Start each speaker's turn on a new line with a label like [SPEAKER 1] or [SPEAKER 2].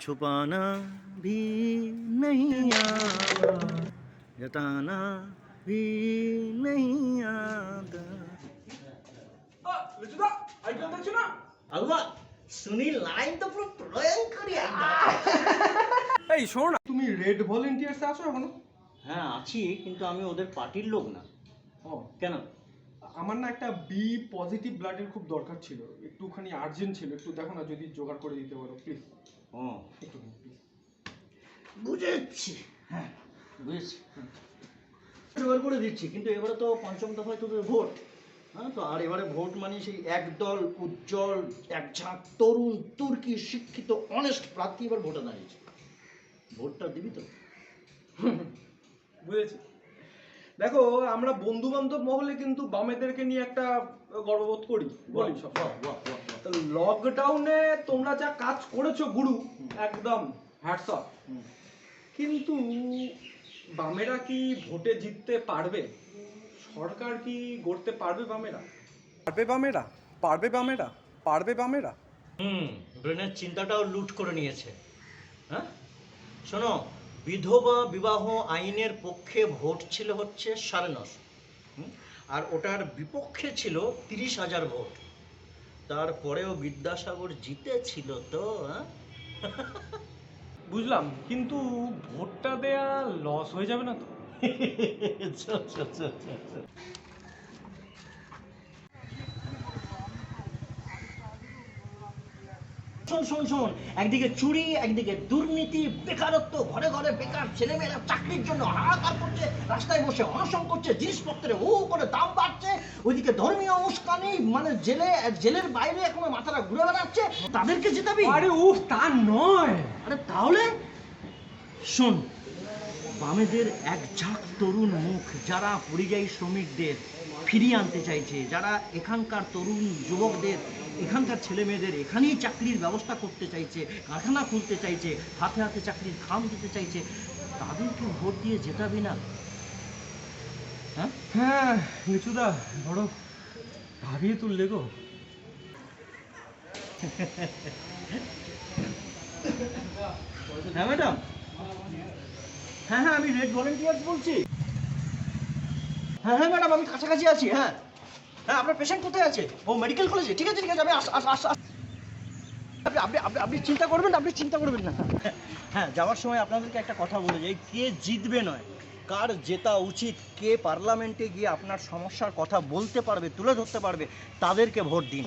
[SPEAKER 1] छुपाना भी नहीं आता जताना भी नहीं आता আলবা সুনীল লাইন তো পুরো প্রয়োগ করি
[SPEAKER 2] এই শোনো না তুমি রেড ভলেন্টিয়ার্সে আছো এখনো
[SPEAKER 1] হ্যাঁ আছি কিন্তু আমি ওদের পার্টির লোক না
[SPEAKER 2] ও
[SPEAKER 1] কেন
[SPEAKER 2] আমার না একটা বি পজিটিভ ব্লাডের খুব দরকার ছিল একটুখানি আর্জেন্ট ছিল একটু দেখো না যদি জোগাড় করে দিতে পারো প্লিজ
[SPEAKER 1] ও। বুঝেছি। হ্যাঁ। বুঝেছি। জোগাড় করে দিচ্ছি কিন্তু এবারে তো পঞ্চম দফায় তোদের ভোট। হ্যাঁ তো আর এবারে ভোট মানে সেই একদল উজ্জ্বল এক ঝাঁক তরুণ তুর্কি শিক্ষিত অনেস্ট প্রার্থী এবার ভোটে দাঁড়িয়েছে। ভোটটা দিবি তো?
[SPEAKER 2] বুঝেছি। দেখো আমরা বন্ধু বান্ধব মহলে কিন্তু বামেদেরকে নিয়ে একটা গর্ববোধ করি। বলি সব।
[SPEAKER 1] বাহ, বাহ,
[SPEAKER 2] লকডাউনে তোমরা যা কাজ করেছ গুরু একদম হ্যাটসঅপ
[SPEAKER 1] হুম।
[SPEAKER 2] কিন্তু বামেরা কি ভোটে জিততে পারবে? সরকার কি গড়তে পারবে বামেরা? পারবে বামেরা পারবে বামেরা পারবে বামেরা।
[SPEAKER 1] হুম ব্রেনের চিন্তাটাও লুট করে নিয়েছে। হ্যাঁ? শোনো বিধবা বিবাহ আইনের পক্ষে ভোট ছিল হচ্ছে সাড়ে নশো। হুম? আর ওটার বিপক্ষে ছিল তিরিশ হাজার ভোট। তারপরেও বিদ্যাসাগর জিতেছিল তো
[SPEAKER 2] বুঝলাম কিন্তু ভোটটা দেয়া লস হয়ে যাবে না তো
[SPEAKER 1] চল, চল, চল, চল, চল। শোন শোন শোন একদিকে চুরি একদিকে দুর্নীতি বেকারত্ব ঘরে ঘরে বেকার ছেলেমেয়েরা চাকরির জন্য হাহাকার করছে রাস্তায় বসে অনশন করছে জিনিসপত্রের হু করে দাম বাড়ছে ওইদিকে ধর্মীয় উস্কানি মানে জেলে জেলের বাইরে এখন মাথাটা ঘুরে বেড়াচ্ছে। তাদেরকে জেতাবি?
[SPEAKER 2] আরে উফ তা নয়।
[SPEAKER 1] আরে তাহলে? শোন বামেদের এক ঝাঁক তরুণ মুখ যারা পরিযায়ী শ্রমিকদের ফিরিয়ে আনতে চাইছে যারা এখানকার তরুণ যুবকদের এখানকার ছেলে মেয়েদের এখানেই চাকরির ব্যবস্থা করতে চাইছে কারখানা খুলতে চাইছে হাতে হাতে চাকরির খাম দিতে চাইছে তাদেরকে ভোট দিয়ে জেতাবি না? হ্যাঁ
[SPEAKER 2] নিচুদা বড় ভাবিয়ে তুললে গো।
[SPEAKER 1] হ্যাঁ ম্যাডাম। হ্যাঁ হ্যাঁ আমি রেড ভলেন্টিয়ার্স বলছি। হ্যাঁ হ্যাঁ ম্যাডাম, আমি কাছাকাছি আছি হ্যাঁ। হ্যাঁ আপনার পেশেন্ট কোথায় আছে? ও মেডিকেল কলেজে ঠিক আছে ঠিক আছে, আমি আস আস আস। আপনি আপনি আপনি আপনি চিন্তা করবেন আপনি চিন্তা করবেন না। হ্যাঁ যাওয়ার সময় আপনাদেরকে একটা কথা বলে যাই, কে জিতবে নয়। কার জেতা উচিত? কে পার্লামেন্টে গিয়ে আপনার সমস্যার কথা বলতে পারবে, তুলে ধরতে পারবে, তাদেরকে ভোট দিন।